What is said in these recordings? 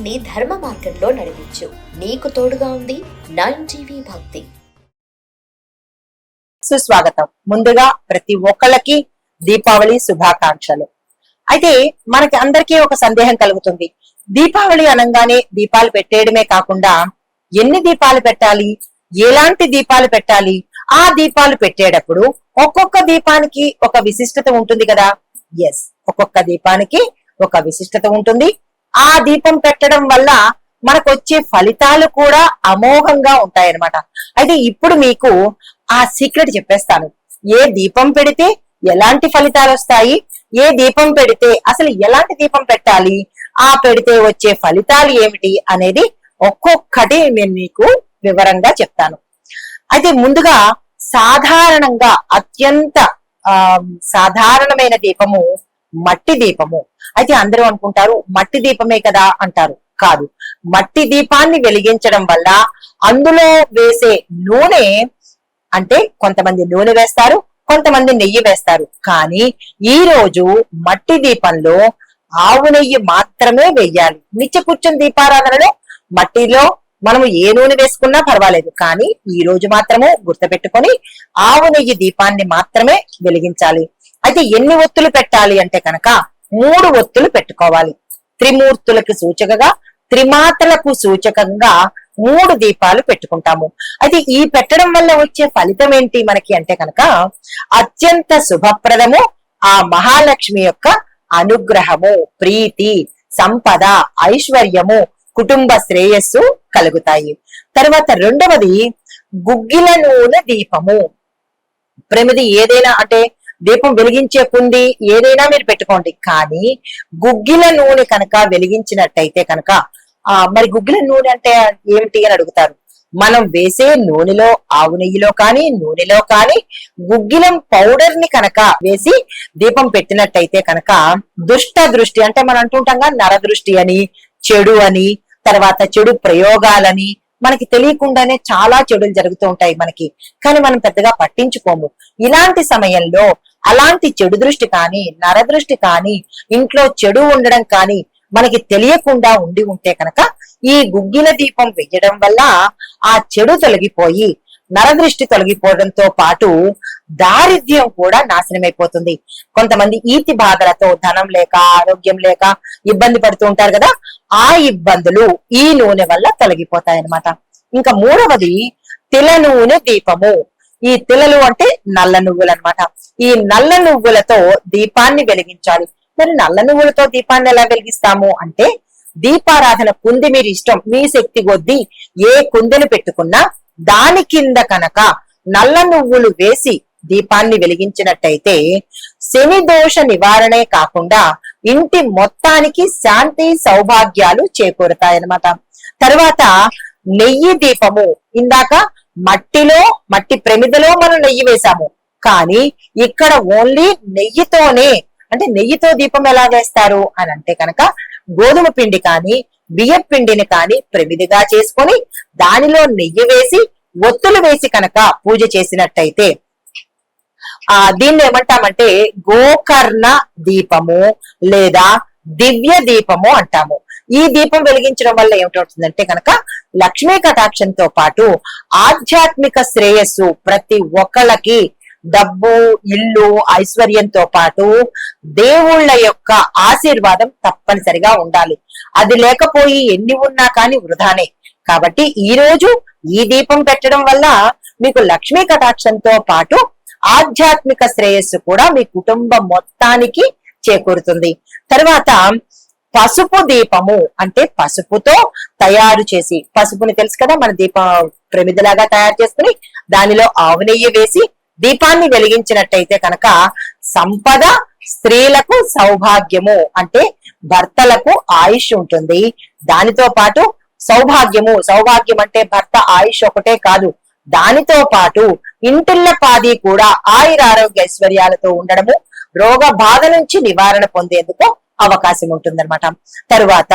జీవితాన్ని ధర్మ మార్గంలో నడిపించు. నీకు తోడుగా ఉంది నైన్ టీవీ భక్తి. సుస్వాగతం. ముందుగా ప్రతి ఒక్కళ్ళకి దీపావళి శుభాకాంక్షలు. అయితే మనకి అందరికీ ఒక సందేహం కలుగుతుంది. దీపావళి అనగానే దీపాలు పెట్టేయడమే కాకుండా ఎన్ని దీపాలు పెట్టాలి? ఎలాంటి దీపాలు పెట్టాలి? ఆ దీపాలు పెట్టేటప్పుడు ఒక్కొక్క దీపానికి ఒక విశిష్టత ఉంటుంది కదా? ఎస్ ఒక్కొక్క దీపానికి ఒక విశిష్టత ఉంటుంది. ఆ దీపం పెట్టడం వల్ల మనకు వచ్చే ఫలితాలు కూడా అమోఘంగా ఉంటాయన్నమాట. అయితే ఇప్పుడు మీకు ఆ సీక్రెట్ చెప్పేస్తాను. ఏ దీపం పెడితే ఎలాంటి ఫలితాలు వస్తాయి? ఏ దీపం పెడితే అసలు ఎలాంటి దీపం పెట్టాలి? ఆ పెడితే వచ్చే ఫలితాలు ఏమిటి? అనేది ఒక్కొక్కటి నేను మీకు వివరంగా చెప్తాను. అయితే ముందుగా సాధారణంగా అత్యంత ఆ సాధారణమైన దీపము మట్టి దీపము. అయితే అందరూ అనుకుంటారు మట్టి దీపమే కదా అంటారు. కాదు. మట్టి దీపాన్ని వెలిగించడం వల్ల అందులో వేసే నూనె అంటే కొంతమంది నూనె వేస్తారు కొంతమంది నెయ్యి వేస్తారు. కానీ ఈ రోజు మట్టి దీపంలో ఆవు నెయ్యి మాత్రమే వెయ్యాలి నిత్య కూర్చుని దీపారాధనలో మట్టిలో మనము ఏ నూనె వేసుకున్నా పర్వాలేదు. కానీ ఈ రోజు మాత్రము గుర్తుపెట్టుకొని ఆవు నెయ్యి దీపాన్ని మాత్రమే వెలిగించాలి. అయితే ఎన్ని ఒత్తులు పెట్టాలి అంటే కనుక మూడు ఒత్తులు పెట్టుకోవాలి. త్రిమూర్తులకు సూచకగా త్రిమాతలకు సూచకంగా మూడు దీపాలు పెట్టుకుంటాము. అయితే ఈ పెట్టడం వల్ల వచ్చే ఫలితం ఏంటి మనకి అంటే కనుక అత్యంత శుభప్రదము ఆ మహాలక్ష్మి యొక్క అనుగ్రహము ప్రీతి సంపద ఐశ్వర్యము కుటుంబ శ్రేయస్సు కలుగుతాయి. తర్వాత రెండవది గుగ్గిల నూనె దీపము. ప్రమిది ఏదైనా అంటే దీపం వెలిగించే కుంది ఏదైనా మీరు పెట్టుకోండి. కానీ గుగ్గిల నూనె కనుక వెలిగించినట్టయితే కనుక ఆ మరి గుగ్గిల నూనె అంటే ఏమిటి అని అడుగుతారు. మనం వేసే నూనెలో ఆవు నెయ్యిలో కానీ నూనెలో కానీ గుగ్గిలం పౌడర్ని కనుక వేసి దీపం పెట్టినట్టయితే కనుక దుష్ట దృష్టి అంటే మనం అంటుంటాం నర దృష్టి అని చెడు అని తర్వాత చెడు ప్రయోగాలని మనకి తెలియకుండానే చాలా చెడులు జరుగుతూ ఉంటాయి మనకి. కానీ మనం పెద్దగా పట్టించుకోము. ఇలాంటి సమయంలో అలాంటి చెడు దృష్టి కానీ నరదృష్టి కానీ ఇంట్లో చెడు ఉండడం కానీ మనకి తెలియకుండా ఉండి ఉంటే కనుక ఈ గుగ్గిల దీపం వెయ్యడం వల్ల ఆ చెడు తొలగిపోయి నరదృష్టి తొలగిపోవడంతో పాటు దారిద్ర్యం కూడా నాశనమైపోతుంది. కొంతమంది ఈతి బాధలతో ధనం లేక ఆరోగ్యం లేక ఇబ్బంది పడుతూ ఉంటారు కదా ఆ ఇబ్బందులు ఈ నూనె వల్ల తొలగిపోతాయి అన్నమాట ఇంకా మూడవది తిల నూనె దీపము. ఈ తిలలు అంటే నల్ల నువ్వులు అనమాట ఈ నల్ల నువ్వులతో దీపాన్ని వెలిగించాలి. మరి నల్ల నువ్వులతో దీపాన్ని ఎలా వెలిగిస్తాము అంటే దీపారాధన కుంది మీరు ఇష్టం మీ శక్తి కొద్దీ ఏ కుందెను పెట్టుకున్నా దాని కింద కనుక నల్ల నువ్వులు వేసి దీపాన్ని వెలిగించినట్టయితే శని దోష నివారణే కాకుండా ఇంటి మొత్తానికి శాంతి సౌభాగ్యాలు చేకూరుతాయన్నమాట. తర్వాత నెయ్యి దీపము. ఇందాక మట్టిలో మట్టి ప్రమిదలో మనం నెయ్యి వేసాము కానీ ఇక్కడ ఓన్లీ నెయ్యితోనే అంటే నెయ్యితో దీపం ఎలా వేస్తారు అని అంటే కనుక గోధుమ పిండి కానీ బియ్యం పిండిని కానీ ప్రమిదిగా చేసుకొని దానిలో నెయ్యి వేసి ఒత్తులు వేసి కనుక పూజ చేసినట్టయితే ఆ దీన్ని ఏమంటామంటే గోకర్ణ దీపము లేదా దివ్య దీపము అంటాము. ఈ దీపం వెలిగించడం వల్ల ఏమిటవుతుందంటే కనుక లక్ష్మీ కటాక్షంతో పాటు ఆధ్యాత్మిక శ్రేయస్సు ప్రతి ఒక్కళ్ళకి డబ్బు ఇల్లు ఐశ్వర్యంతో పాటు దేవుళ్ళ యొక్క ఆశీర్వాదం తప్పనిసరిగా ఉండాలి. అది లేకపోయి ఎన్ని ఉన్నా కానీ వృధానే. కాబట్టి ఈ రోజు ఈ దీపం పెట్టడం వల్ల మీకు లక్ష్మీ కటాక్షంతో పాటు ఆధ్యాత్మిక శ్రేయస్సు కూడా మీ కుటుంబం మొత్తానికి చేకూరుతుంది. తర్వాత పసుపు దీపము అంటే పసుపుతో తయారు చేసి పసుపుని తెలుసు కదా మన దీప ప్రమిదలాగా తయారు చేసుకుని దానిలో ఆవు నెయ్యి వేసి దీపాన్ని వెలిగించినట్టయితే కనుక సంపద స్త్రీలకు సౌభాగ్యము అంటే భర్తలకు ఆయుష్ ఉంటుంది. దానితో పాటు సౌభాగ్యము సౌభాగ్యం అంటే భర్త ఆయుష్ ఒకటే కాదు. దానితో పాటు ఇంటిల్ల పాది కూడా ఆయుర ఆరోగ్య ఐశ్వర్యాలతో ఉండడము రోగ బాధ నుంచి నివారణ పొందేందుకు అవకాశం ఉంటుందన్నమాట. తరువాత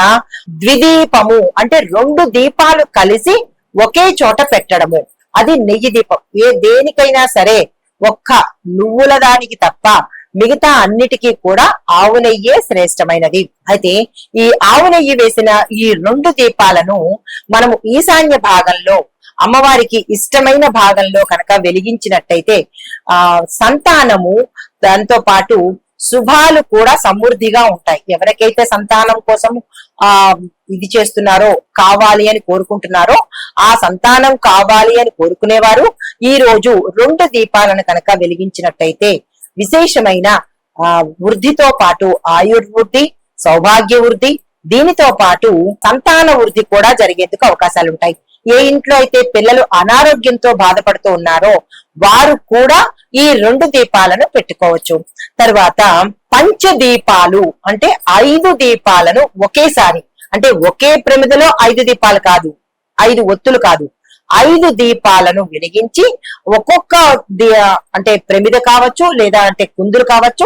ద్విదీపము అంటే రెండు దీపాలు కలిసి ఒకే చోట పెట్టడము. అది నెయ్యి దీపం. ఏ దేనికైనా సరే ఒక్క నువ్వుల దానికి తప్ప మిగతా అన్నిటికీ కూడా ఆవు నెయ్యే శ్రేష్టమైనది. అయితే ఈ ఆవు నెయ్యి వేసిన ఈ రెండు దీపాలను మనము ఈశాన్య భాగంలో అమ్మవారికి ఇష్టమైన భాగంలో కనుక వెలిగించినట్టయితే ఆ సంతానము దాంతో పాటు శుభాలు కూడా సమృద్ధిగా ఉంటాయి. ఎవరికైతే సంతానం కోసం ఆ ఇది చేస్తున్నారో కావాలి అని కోరుకుంటున్నారో ఆ సంతానం కావాలి అని కోరుకునేవారు ఈ రోజు రెండు దీపాలను కనుక వెలిగించినట్టయితే విశేషమైన ఆ వృద్ధితో పాటు ఆయుర్వృద్ధి సౌభాగ్య వృద్ధి దీనితో పాటు సంతాన వృద్ధి కూడా జరిగేందుకు అవకాశాలు ఉంటాయి ఏ ఇంట్లో అయితే పిల్లలు అనారోగ్యంతో బాధపడుతూ ఉన్నారో వారు కూడా ఈ రెండు దీపాలను పెట్టుకోవచ్చు. తర్వాత పంచ దీపాలు అంటే ఐదు దీపాలను ఒకేసారి అంటే ఒకే ప్రమిదలో ఐదు దీపాలు కాదు ఐదు ఒత్తులు కాదు. ఐదు దీపాలను వెలిగించి ఒక్కొక్క అంటే ప్రమిద కావచ్చు లేదా అంటే కుందులు కావచ్చు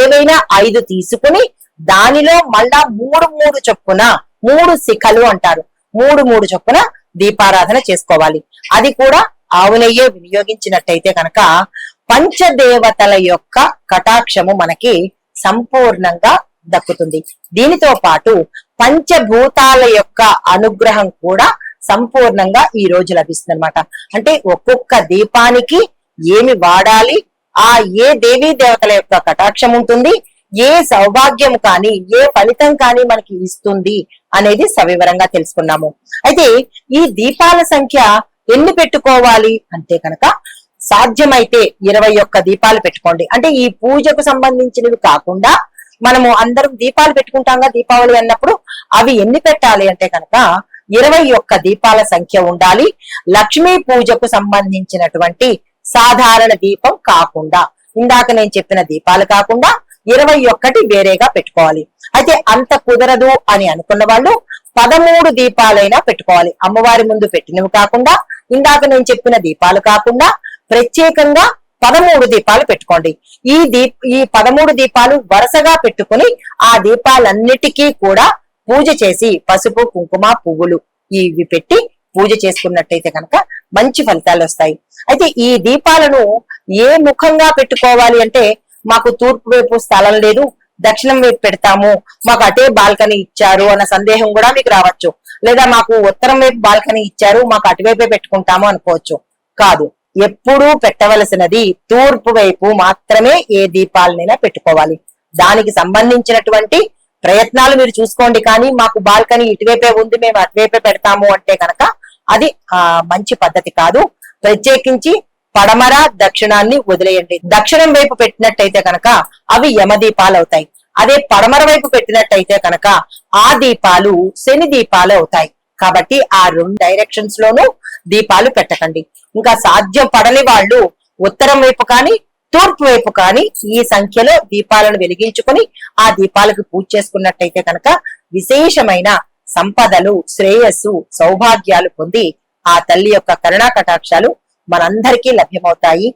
ఏవైనా ఐదు తీసుకుని దానిలో మళ్ళా మూడు మూడు చొప్పున మూడు శిఖలు అంటారు. మూడు మూడు చొప్పున దీపారాధన చేసుకోవాలి. అది కూడా ఆవు నెయ్యే వినియోగించినట్టయితే కనుక పంచదేవతల యొక్క కటాక్షము మనకి సంపూర్ణంగా దక్కుతుంది. దీనితో పాటు పంచభూతాల యొక్క అనుగ్రహం కూడా సంపూర్ణంగా ఈ రోజు లభిస్తుంది అనమాట అంటే ఒక్కొక్క దీపానికి ఏమి వాడాలి ఆ ఏ దేవీ దేవతల యొక్క కటాక్షం ఉంటుంది ఏ సౌభాగ్యం కానీ ఏ ఫలితం కానీ మనకి ఇస్తుంది అనేది సవివరంగా తెలుసుకున్నాము. అయితే ఈ దీపాల సంఖ్య ఎన్ని పెట్టుకోవాలి అంటే కనుక సాధ్యమైతే ఇరవై ఒక్క దీపాలు పెట్టుకోండి. అంటే ఈ పూజకు సంబంధించినవి కాకుండా మనము అందరం దీపాలు పెట్టుకుంటాంగా దీపావళి అన్నప్పుడు అవి ఎన్ని పెట్టాలి అంటే కనుక ఇరవై ఒక్క దీపాల సంఖ్య ఉండాలి. లక్ష్మీ పూజకు సంబంధించినటువంటి సాధారణ దీపం కాకుండా ఇందాక నేను చెప్పిన దీపాలు కాకుండా ఇరవై ఒక్కటి వేరేగా పెట్టుకోవాలి. అయితే అంత కుదరదు అని అనుకున్న వాళ్ళు పదమూడు దీపాలైనా పెట్టుకోవాలి. అమ్మవారి ముందు పెట్టినవి కాకుండా ఇందాక నేను చెప్పిన దీపాలు కాకుండా ప్రత్యేకంగా పదమూడు దీపాలు పెట్టుకోండి. ఈ దీప్ ఈ పదమూడు దీపాలు వరుసగా పెట్టుకుని ఆ దీపాలన్నిటికీ కూడా పూజ చేసి పసుపు కుంకుమ పువ్వులు ఇవి పెట్టి పూజ చేసుకున్నట్టయితే కనుక మంచి ఫలితాలు వస్తాయి. అయితే ఈ దీపాలను ఏ ముఖంగా పెట్టుకోవాలి అంటే మాకు తూర్పు వైపు స్థలం లేదు దక్షిణం వైపు పెడతాము మాకు అటే బాల్కనీ ఇచ్చారు అన్న సందేహం కూడా మీకు రావచ్చు. లేదా మాకు ఉత్తరం వైపు బాల్కనీ ఇచ్చారు మాకు అటువైపే పెట్టుకుంటాము అనుకోవచ్చు. కాదు. ఎప్పుడూ పెట్టవలసినది తూర్పు వైపు మాత్రమే ఏ దీపాలనైనా పెట్టుకోవాలి. దానికి సంబంధించినటువంటి ప్రయత్నాలు మీరు చూసుకోండి కానీ మాకు బాల్కనీ ఇటువైపే ఉంది మేము అటువైపే పెడతాము అంటే కనుక అది ఆ మంచి పద్ధతి కాదు. ప్రత్యేకించి పడమర దక్షిణాన్ని వదిలేయండి. దక్షిణం వైపు పెట్టినట్టయితే కనుక అవి యమదీపాలు అవుతాయి. అదే పడమర వైపు పెట్టినట్టయితే కనుక ఆ దీపాలు శని దీపాలు అవుతాయి. కాబట్టి ఆ రెండు డైరెక్షన్స్ లోనూ దీపాలు పెట్టకండి. ఇంకా సాధ్యం పడని వాళ్ళు ఉత్తరం వైపు కానీ తూర్పు వైపు కానీ ఈ సంఖ్యలో దీపాలను వెలిగించుకొని ఆ దీపాలకు పూజ చేసుకున్నట్టయితే కనుక విశేషమైన సంపదలు శ్రేయస్సు సౌభాగ్యాలు పొంది ఆ తల్లి యొక్క కరుణా కటాక్షాలు మనందరికీ లభ్యమవుతాయి.